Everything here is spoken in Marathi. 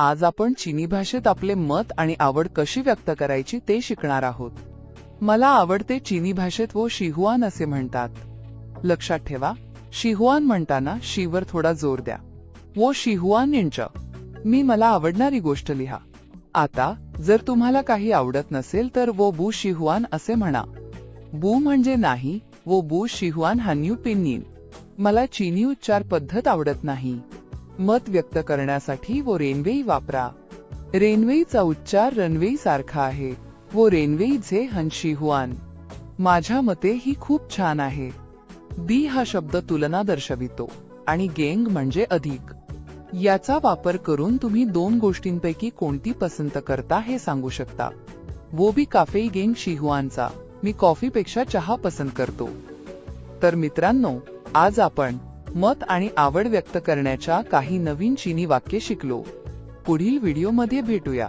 आज आपण चिनी भाषेत आपले मत आणि आवड कशी व्यक्त करायची ते शिकणार आहोत. मला आवडते चिनी भाषेत वो शिहुआन असे म्हणतात. लक्षात ठेवा शिहुआन म्हणताना शीवर थोडा जोर द्या. वो शिहुआन इंच. मी मला आवडणारी गोष्ट लिहा. आता जर तुम्हाला काही आवडत नसेल तर वो बू शिहुआन असे म्हणा. बू म्हणजे नाही वो बू शिहुआन हान्यू पिन्नीन. मला चिनी उच्चार पद्धत आवडत नाही. मत व्यक्त करण्यासाठी वो रेनवेई वापरा. रेनवेचा उच्चार रनवे सारखा आहे. वो रेनवेईचे हुआन. माझ्या मते ही खूप छान आहे. बी हा शब्द तुलना दर्शवितो. आणि गेंग म्हणजे अधिक. याचा वापर करून तुम्ही दोन गोष्टींपैकी कोणती पसंत करता हे सांगू शकता. वो बी काफे गेंग शिहुआनचा मी कॉफीपेक्षा चहा पसंत करतो. तर मित्रांनो आज आपण मत आणि आवड व्यक्त करण्याच्या काही नवीन चीनी वाक्य शिकलो. पुढील व्हिडिओमध्ये भेटूया.